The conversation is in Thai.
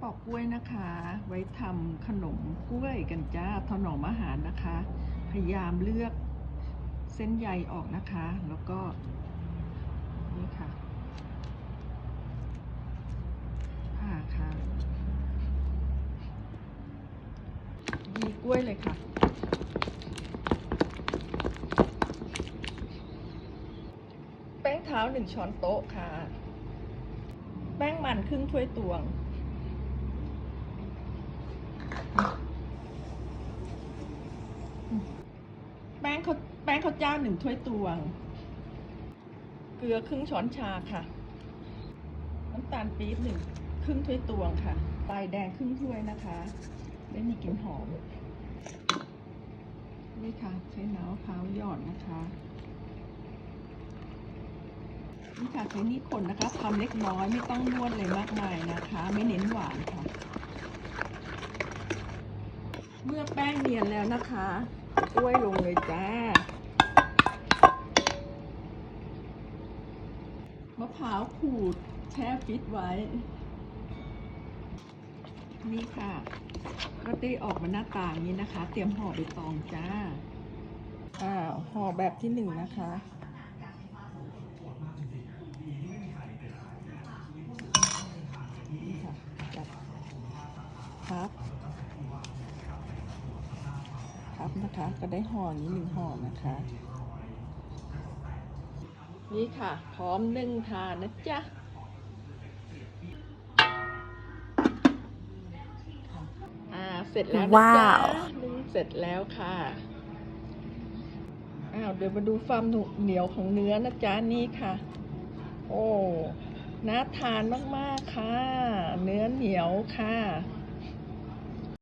ปอกกล้วยนะคะ ไว้ทำขนมกล้วยกันจ้าถนอมอาหารนะคะ พยายามเลือกเส้นใยออกนะคะ แล้วก็นี่ค่ะผ่าค่ะยีกล้วยเลยค่ะ แป้งเท้าหนึ่งช้อนโต๊ะค่ะ แป้งมันครึ่งถ้วยตวง แป้งข้าวแป้งข้าวเจ้าหนึ่งถ้วยตวง เกลือครึ่งช้อนชาค่ะ น้ำตาลปี๊บหนึ่งครึ่งถ้วยตวงค่ะปลายแดงครึ่งถ้วยนะคะได้มีกลิ่นหอมนี่ค่ะ ใช้น้ำมะพร้าวหยอดนะคะนี่ค่ะใช้นี่คนนะคะทำเล็กน้อยไม่ต้องนวดเลยมากมายนะคะ ไม่เน้นหวานค่ะ เมื่อแป้งเนียนแล้วนะคะกล้วยลงเลยจ้ามะพร้าวขูดแช่ฟิตไว้ นี่ค่ะก็ได้ออกมาหน้าต่างนี้นะคะ เตรียมห่อใบตองจ้าอ้าวห่อแบบที่หนึ่งนะคะ นี่ค่ะจับพับพั บนะคะ ก็ได้ห่อนี้หนึ่งห่อนะคะ นี่ค่ะ พร้อมนึ่งทานนะจ๊ะอ่าเสร็จแล้วนะว้าจ๊ะวนึ่งเสร็จแล้วค่ะอ้าวเดี๋ยวมาดูความเหนียวของเนื้อนะจ๊ะนี่ค่ะ โอ้น่าทานมากๆค่ะ เนื้อเหนียวค่ะ